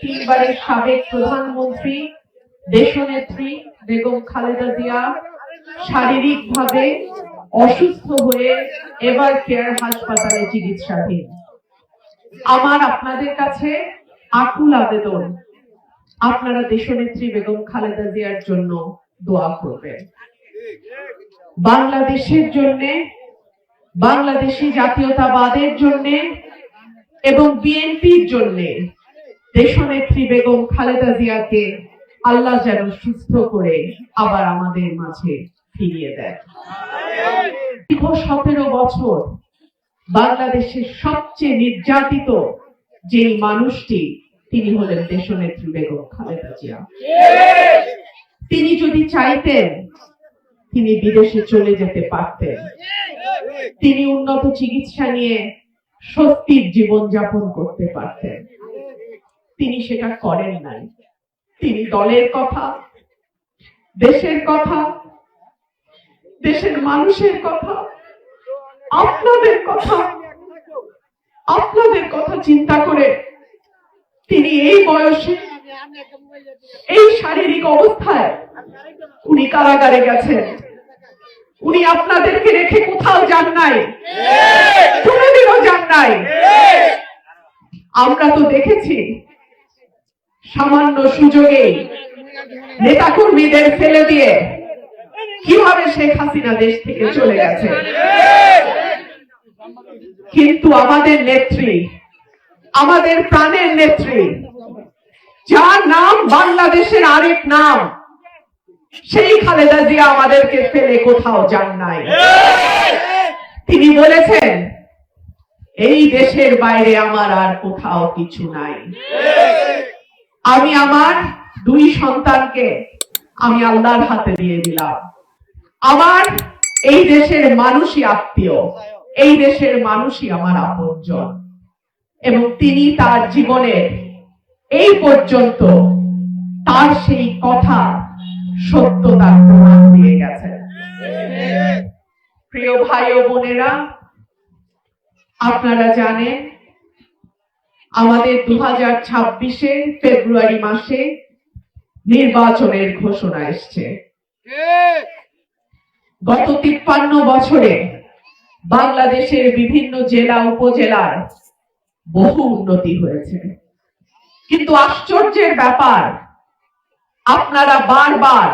তিনবারের সাবেক প্রধানমন্ত্রী, দেশনেত্রী বেগম খালেদা জিয়া শারীরিকভাবে অসুস্থ হয়ে এবার কেয়ার হাসপাতালে চিকিৎসাধীন। আমার আপনাদের কাছে আকুল আবেদন, আপনারা দেশনেত্রী বেগম খালেদা জিয়ার জন্য দোয়া করবেন। বাংলাদেশের জন্য, বাংলাদেশি জাতীয়তাবাদের জন্য এবং বিএনপির জন্য দেশনেত্রী বেগম খালেদা জিয়াকে আল্লাহ যেন সুস্থ করে আবার আমাদের মাঝে ফিরিয়ে দেয় সতেরো বছর বাংলাদেশের সবচেয়ে নির্যাতিত যে মানুষটি, তিনি হলেন দেশনেত্রী বেগম খালেদা জিয়া। তিনি যদি চাইতেন, তিনি বিদেশে চলে যেতে পারতেন। তিনি উন্নত চিকিৎসা নিয়ে স্বস্তির জীবন যাপন করতে পারতেন। তিনি সেটা করেন নাই। তিনি দলের কথা দেশের কথা দেশের মানুষের কথা আপনাদের কথা আপনাদের কথা চিন্তা করে তিনি এই বয়সে এই শারীরিক অবস্থায় উনি কারাগারে গেছেন। উনি আপনাদেরকে রেখে কোথাও যান নাই। কোনোদিনও যান নাই। আমরা তো দেখেছি সামান্য সুযোগেই নেতাকর্মীদের ফেলে দিয়ে কীভাবে শেখ হাসিনা দেশ থেকে চলে গেছে? কিন্তু আমাদের নেত্রী, আমাদের প্রাণের নেত্রী, যার নাম বাংলাদেশের আরেক নাম, সেই খালেদা জিয়া আমাদেরকে ফেলে কোথাও যান নাই। তিনি বলেছেন, এই দেশের বাইরে আমার আর কোথাও কিছু নাই। আমি আমার দুই সন্তানকে আমি আল্লাহর হাতে দিয়ে দিলাম। আমার এই দেশের মানুষই আত্মীয়, এই দেশের মানুষই আমার আপনজন। এবং তিনি তার জীবনের এই পর্যন্ত তার সেই কথা সত্যতার প্রমাণ দিয়ে গেছেন। প্রিয় ভাই ও বোনেরা, আপনারা জানেন আমাদের দু হাজার ছাব্বিশে ফেব্রুয়ারি মাসে নির্বাচনের ঘোষণা এসছে। গত তিপ্পান্ন বছরে বাংলাদেশের বিভিন্ন জেলা, উপজেলার বহু উন্নতি হয়েছে। কিন্তু আশ্চর্যের ব্যাপার, আপনারা বারবার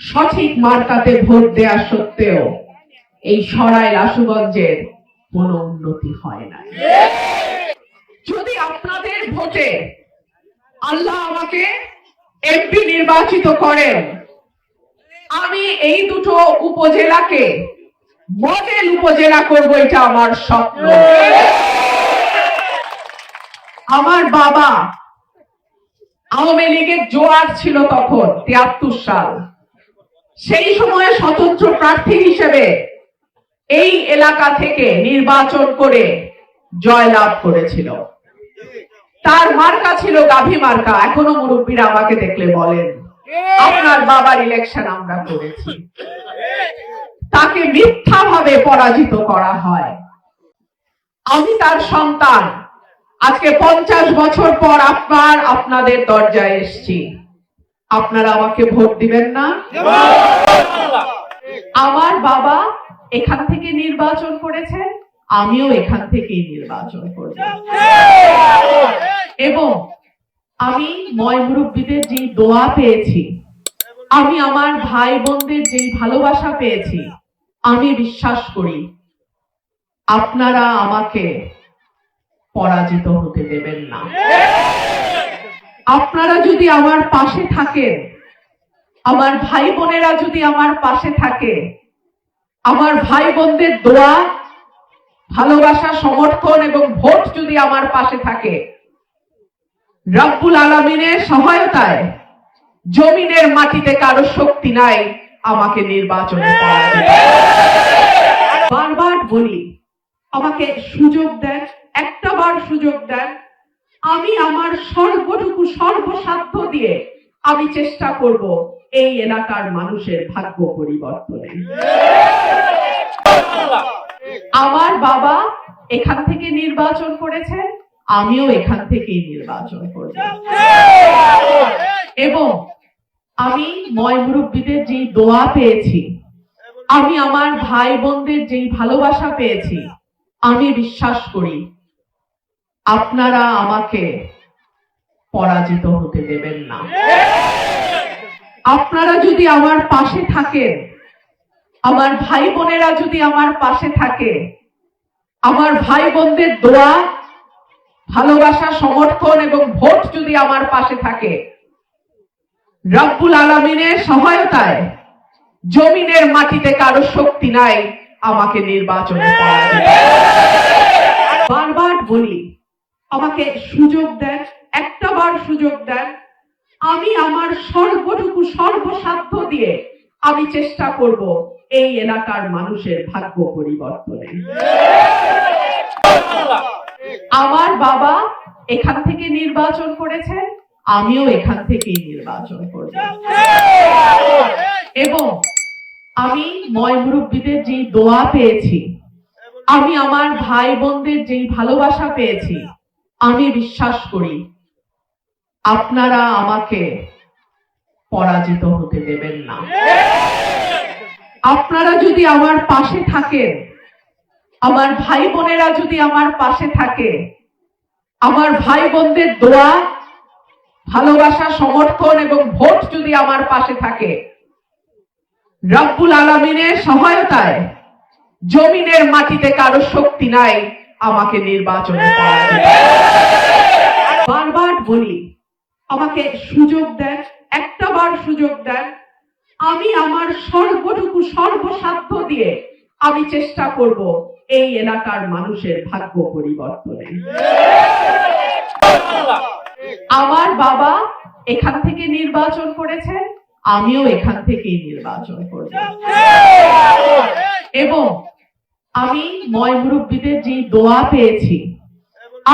সঠিক মার্কাতে ভোট দেওয়া সত্ত্বেও এই সরাই রাসুগঞ্জের কোনো উন্নতি হয় না যদি আপনাদের ভোটে আল্লাহ আমাকে এমপি নির্বাচিত করেন, আমি এই দুটো উপজেলাকে মডেল উপজেলা করব, এটা আমার স্বপ্ন। আমার বাবা আওয়ামী লীগের জোয়ার ছিল তখন, তিয়াত্তর সাল। সেই সময়ে স্বতন্ত্র প্রার্থী হিসেবে এই এলাকা থেকে নির্বাচন করে জয়লাভ করেছিল। তার মার্কা ছিল গাভী মার্কা। এখনও মুরব্বীরা আমাকে দেখলে বলেন আপনার বাবার ইলেকশন আমরা করেছি। তাকে মিথ্যাভাবে পরাজিত করা হয়। আমি তার সন্তান। আজকে পঞ্চাশ বছর পর আপনার আপনাদের দরজায় এসছি। আপনারা আমাকে ভোট দিবেন না? আমার বাবা এখান থেকে নির্বাচন করেছেন। আমিও এখান থেকেই নির্বাচন করব। এবং আমি ময় মুরব্বীদের যে দোয়া পেয়েছি আমি আমার ভাই বোনদের যে ভালোবাসা পেয়েছি আমি বিশ্বাস করি আপনারা আমাকে পরাজিত হতে দেবেন না। আপনারা যদি আমার পাশে থাকেন আমার ভাই বোনেরা যদি আমার পাশে থাকে আমার ভাই বোনদের দোয়া ভালোবাসা, সমর্থন এবং ভোট যদি আমার পাশে থাকে, রব্বুল আলমিনের সহায়তায় জমিনের মাটিতে কারও শক্তি নাই, আমাকে নির্বাচনে বারবার বলি, আমাকে সুযোগ দেন, একটা বার সুযোগ দেন। আমি আমার সর্বটুকু, সর্বসাধ্য দিয়ে আমি চেষ্টা করব এই এলাকার মানুষের ভাগ্য পরিবর্তনে। আমার বাবা এখান থেকে নির্বাচন করেছেন, আমিও এখান থেকেই নির্বাচন করব। এবং আমি ময় মুরব্বীদের যেই দোয়া পেয়েছি, আমি আমার ভাই বোনদের যেই ভালোবাসা পেয়েছি, আমি বিশ্বাস করি আপনারা আমাকে পরাজিত হতে দেবেন না। আপনারা যদি আমার পাশে থাকেন আমার ভাই বোনেরা যদি আমার পাশে থাকে, আমার ভাই বোনদের দোয়া, ভালোবাসা, সমর্থন এবং ভোট যদি আমার পাশে থাকে, রব্বুল আলমিনের সহায়তায় জমিনের মাটিতে কারও শক্তি নাই, আমাকে নির্বাচনে বারবার বলি, আমাকে সুযোগ দেন, একটা বার সুযোগ দেন, আমি আমার সর্বটুকু সর্বসাধ্য দিয়ে আমি চেষ্টা করব এই এলাকার মানুষের ভাগ্য পরিবর্তনে। আমার বাবা এখান থেকে নির্বাচন করেছেন, আমিও এখান থেকেই নির্বাচন করব। এবং আমি ময় মুরব্বীদের যেই দোয়া পেয়েছি, আমি আমার ভাই বোনদের যেই ভালোবাসা পেয়েছি, আমি বিশ্বাস করি আপনারা আমাকে পরাজিত হতে দেবেন না। আপনারা যদি আমার পাশে থাকেন আমার ভাই বোনেরা যদি আমার পাশে থাকে আমার ভাই বোনদের দোয়া ভালোবাসা সমর্থন এবং ভোট যদি আমার পাশে থাকে রব্বুল আলমিনের সহায়তায় জমিনের মাটিতে কারও শক্তি নাই আমাকে নির্বাচনে পরাজিত বারবার বলি আমাকে সুযোগ দেন একটা বার সুযোগ দেন আমি আমার সর্বটুকু সর্বসাধ্য দিয়ে আমি চেষ্টা করব এই এলাকার মানুষের ভাগ্য পরিবর্তনে। আমার বাবা এখান থেকে নির্বাচন করেছেন, আমিও এখান থেকেই নির্বাচন করব। এবং আমি ময় মুরব্বীদের যেই দোয়া পেয়েছি,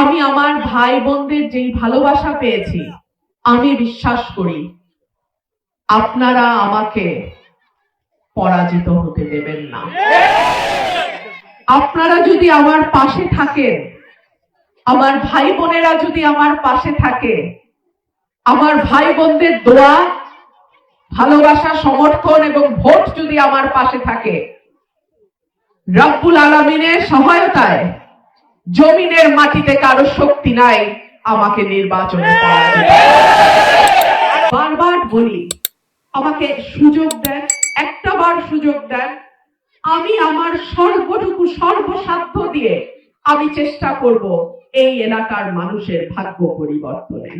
আমি আমার ভাই বোনদের যেই ভালোবাসা পেয়েছি, আমি বিশ্বাস করি আপনারা আমাকে পরাজিত হতে দেবেন না। আপনারা যদি আমার পাশে থাকেন, আমার ভাই বোনেরা যদি আমার পাশে থাকে, আমার ভাই বোনদের দোয়া, ভালোবাসা, সমর্থন এবং ভোট যদি আমার পাশে থাকে, রব্বুল আলমিনের সহায়তায় জমিনের মাটিতে কারও শক্তি নাই, আমাকে নির্বাচনে বারবার বলি আমাকে সুযোগ দেন, একটাবার সুযোগ দেন। আমি আমার সর্বটুকু সর্বসাধ্য দিয়ে আমি চেষ্টা করব এই এলাকার মানুষের ভাগ্য পরিবর্তনে।